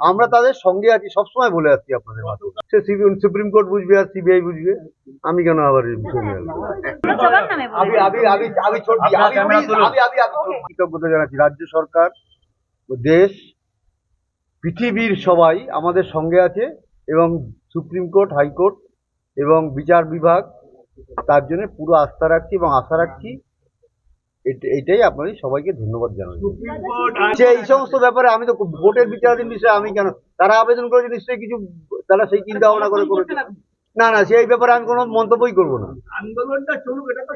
আমরা তাদের সঙ্গে আছি সবসময় বলে আসছি আপনাদের মাধ্যমে। সে সুপ্রিম কোর্ট বুঝবে আর সিবিআই বুঝবে। আমি কেন আবার কৃতজ্ঞতা জানাচ্ছি। রাজ্য সরকার দেশ পৃথিবীর সবাই আমাদের সঙ্গে আছে এবং সুপ্রিম কোর্ট হাইকোর্ট এবং বিচার বিভাগ তার জন্য পুরো আস্থা রাখছি এবং আশা রাখছি এটাই আপনাদের সবাইকে ধন্যবাদ জানাই। সে এই সমস্ত ব্যাপারে আমি তো ভোটের বিচারাধীন বিষয়ে আমি কেন? তারা আবেদন করেছে নিশ্চয়ই কিছু তারা সেই চিন্তা ভাবনা করে করেছে। না না সেই ব্যাপারে আমি কোনো মন্তব্যই করব না। আন্দোলনটা চলুক এটা তো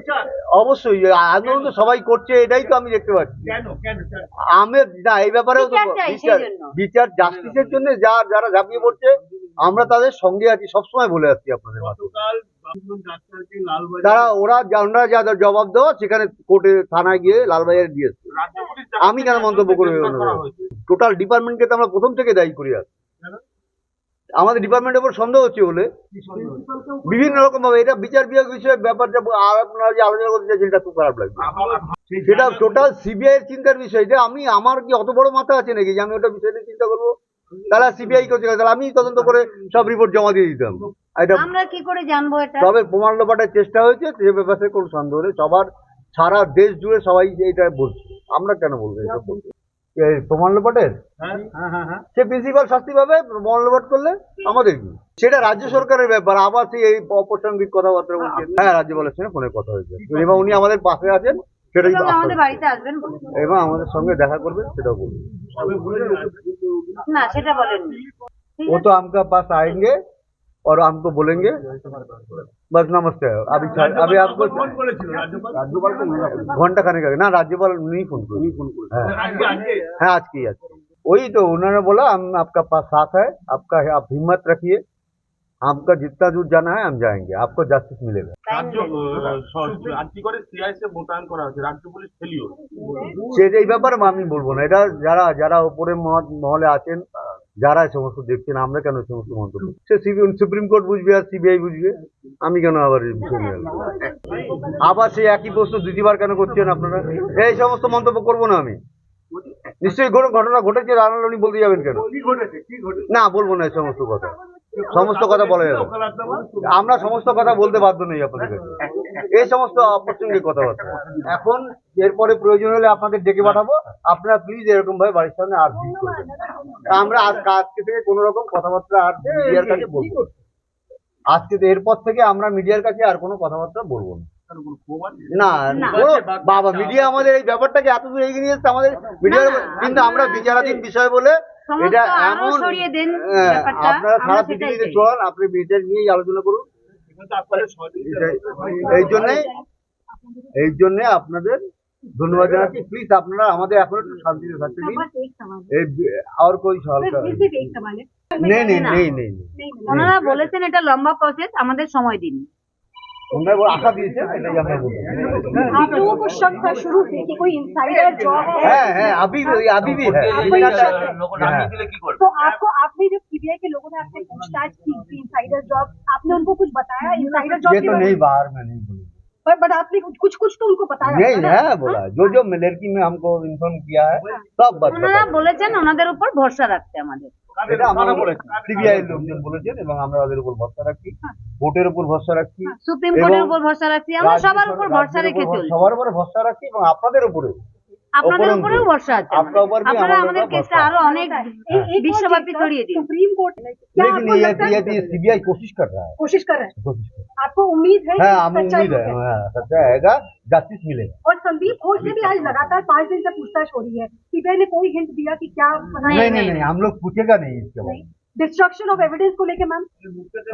অবশ্যই আন্দোলন তো সবাই করছে এটাই তো আমি দেখতে পাচ্ছি। কেন কেন আমি না এই ব্যাপারেও তো বিচার বিচার সেই জন্য। বিচার জাস্টিসের জন্য যা যারা ঝাঁপিয়ে পড়ছে আমরা তাদের সঙ্গে আছি সবসময় বলে আসছি আপনাদের তারা ওরা ওনারা যা জবাব দেওয়া সেখানে কোর্টে থানায় গিয়ে লালবাজারে দিয়েছে আমি কেন মন্তব্য করা। টোটাল ডিপার্টমেন্টকে তো আমরা প্রথম থেকে দায়ী করি আর? আমাদের ডিপার্টমেন্টের উপর সন্দেহ হচ্ছে বলে। বিভিন্ন রকম ভাবে এটা বিচার বিভাগ বিষয়ে ব্যাপারটা আর আপনারা যে আলোচনা করতে চাইছেন এটা খুব খারাপ লাগবে। সেটা টোটাল সিবিআই এর চিন্তার বিষয়। যে আমি আমার কি অত বড় মাথা আছে নাকি যে আমি ওটা বিষয় নিয়ে চিন্তা করব? তাহলে সিবিআই করছে? তাহলে আমি তদন্ত করে সব রিপোর্ট জমা দিয়ে দিতাম। এটা আমরা কি করে জানব এটা? তবে প্রমাণ চেষ্টা হয়েছে সে ব্যাপারে কোনো সন্দেহ নেই। সবার সারা দেশ জুড়ে সবাই এটা বলছে। আমরা কেন বলব এটা সে প্রমাণ করলে আমাদের সেটা রাজ্য সরকারের ব্যাপার আবার সেই এই অপ্রাসঙ্গিক কথাবার্তা বলছেন হ্যাঁ, হ্যাঁ রাজ্যপালের সঙ্গে ফোনে কথা হয়েছে। এবং উনি আমাদের পাশে আছেন সেটা আমাদের বাড়িতে আসবেন এবং আমাদের সঙ্গে দেখা করবেন সেটাও বলবেন না সেটা বলেননি। ও তো আমার পাশ আয়েঙ্গে। और हमको बोलेंगे बस नमस्ते अभी अभी आपको ফোন করেছিল রাজ্যপাল घंटा खाने का ना राज्यपाल नहीं फोन कर फोन আজকে আজকে हाँ आज की आज की। वही तो उन्होंने बोला हम आपका पास साथ है आपका आप हिम्मत रखिए हमका जितना दूर जाना है हम जाएंगे आपको जस्टिस मिलेगा রাজ্য রাজ্য করে সিআইএসএ মোতায়েন করা হয়েছে রাজ্য পুলিশ ফেলিও সে এই ব্যাপারে আমি বলবো না এটা যারা যারা উপরে মহ- মহলে আছেন যারা এই সমস্ত দেখছেন আমরা কেন এই সমস্ত মন্তব্য সে সুপ্রিম কোর্ট বুঝবে আর সিবিআই বুঝবে। আমি কেন আবার? আবার সেই একই প্রশ্ন দ্বিতীয়বার কেন করছেন আপনারা? এই সমস্ত মন্তব্য করব না আমি। নিশ্চয়ই কোনো ঘটনা ঘটেছে রানালনি বলতে যাবেন কেন? না বলব না এই সমস্ত কথা। সমস্ত কথা বলা যাবে? আমরা সমস্ত কথা বলতে বাধ্য নই আপনাদের এই সমস্ত অপ্রাসঙ্গিক কথাবার্তা এখন এরপরে প্রয়োজন হলে আপনাদের ডেকে পাঠাবো আপনারা প্লিজ এরকম ভাবে বাড়ির সামনে আর ভিড় করবেন আমরা আজ আজকে থেকে কোনো রকম কথাবার্তা আর মিডিয়ার কাছে বলব আজকে এরপর থেকে আমরা মিডিয়ার কাছে আর কোনো কথাবার্তা বলব না? না। বাবা মিডিয়া আমাদের এই ব্যাপারটাকে এত দূর এগিয়ে নিয়ে আমাদের মিডিয়ার কিন্তু আমরা বিচারাধীন বিষয় বলে হ্যাঁ, এই জন্যে আপনাদের ধন্যবাদ জানাচ্ছি। প্লিজ আপনারা আমাদের এখন একটু শান্তিতে থাকতে দিন। আর কোই নেই নেই নেই নেই ওনারা বলেছেন এটা লম্বা প্রসেস আমাদের সময় দিন। उन्हें वो आशा दी थी नहीं आप लोगों को शक था शुरू से कि कोई इंसाइडर जॉब है। है अभी भी अभी भी है। तो आपको आपने जब सीबीआई के लोगों ने आपसे पूछताछ की इंसाइडर जॉब आपने उनको कुछ बताया? इंसाइडर जॉब ये तो नहीं बाहर में नहीं पर बट आपने कुछ कुछ कुछ तो उनको बताया नहीं होगा ना? है बोला जो जो लड़की में हमको इन्फॉर्म किया है सब बात ওনারা বলেছেন ওনাদের উপর ভরসা রাখতে আমাদের এটা আমরা সিবিআই লোকজন বলেছেন এবং আমরা ওদের উপর ভরসা রাখছি ভোটের উপর ভরসা রাখছি সুপ্রিম কোর্টের এবং উপর ভরসা রাখছি আমরা রাজ্য সবার সরকার- উপর ভরসা রাজ্যের রেখে উপর- চলি সবার উপরে ভরসা রাখছি এবং আপনাদের উপরে আপনাদের উপরন্তু। উপরেও ভরসা আছে আপনার উপর भी আপনারা हमारे আমাদের ऊपर কেসটা भरोसा আরো অনেক एक- एक और বিশ্বব্যাপী चीज़, सर, ছড়িয়ে দিন सुप्रीम कोर्ट ने क्या लेकिन आपको ये लगता है ये सीबीआई कोशिश कर रहा है कोशिश कर रहे हैं कोशिश कर रहा आपको उम्मीद है है हाँ कि हमें सच्चाई उम्मीद है होगी? हाँ, सच्चा आएगा जस्टिस मिलेगा और संदीप घोष से भी आज लगातार पांच दिन से पूछताछ हो रही है सीबीआई ने कोई हिंट दिया कि क्या नहीं, नहीं नहीं नहीं, नहीं हम लोग पूछेगा नहीं इसके बारे में डिस्ट्रक्शन ऑफ एविडेंस को लेके मैम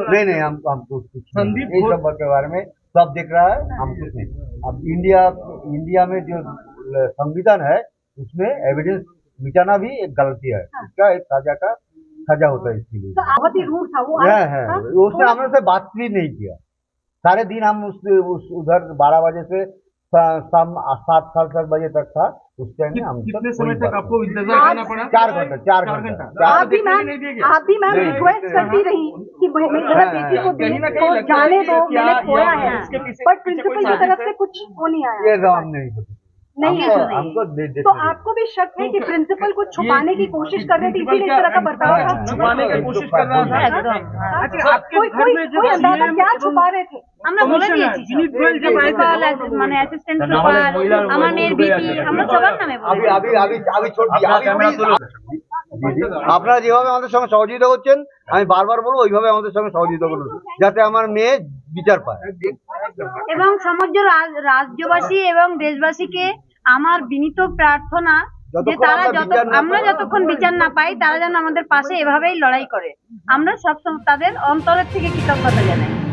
नहीं नहीं हम हमको कुछ नहीं। संदीप ये घोष- सब के बारे में सब देख रहा है हम कुछ नहीं अब इंडिया इंडिया में जो ल- संविधान है उसमें एविडेंस मिटाना भी एक गलती है। उसका एक सजा का सजा होता है इसके लिए। तो बहुत ही रूट था वो है है। हाँ? उसने हमने से बात भी नहीं किया। सारे दिन हम उस, उस उधर बारह बजे से शाम सात सात सात बजे तक था। उस टाइम में हम कितने समय तक आपको इंतज़ार करना पड़ा? चार घंटा चार घंटा। आप भी मैम नहीं दिए गए? आप भी मैम रिक्वेस्ट करती रही कि मेरा हाँ, बेटी को कहीं ना दे तो जाने दो मैंने खोया है। बट प्रिंसिपल की तरफ़ से कुछ वो नहीं आया। ये हम नहीं पता नहीं हमको है हमको दे- दे- तो आपको भी शक है कि प्रिंसिपल को छुपाने की कोशिश कर रहे थे इसीलिए इस तरह का बर्ताव था छुपाने की कोशिश कर रहा था একদম হ্যাঁ। कोई कोई कोई अंदाजा क्या छुपा रहे थे আমরা বলে দিয়েছি প্রিন্সিপাল মানে অ্যাসিস্ট্যান্ট প্রিন্সিপাল আমার মেয়ের বিপি আমরা সবার নামে আমি বলে আমি আমি আমি ছোট আপনারা যেভাবে আমাদের সঙ্গে সহযোগিতা করছেন আমি বারবার বলবো ওইভাবে আমাদের সঙ্গে সহযোগিতা করুন যাতে আমার মেয়ে বিচার পায় এবং সমগ্র রাজ- রাজ্যবাসী এবং দেশবাসীকে আমার বিনীত প্রার্থনা যে তারা যত আমরা যতক্ষণ বিচার না পাই তারা যেন আমাদের পাশে এভাবেই লড়াই করে। আমরা সব তাদের অন্তরের থেকে কৃতজ্ঞতা জানাই।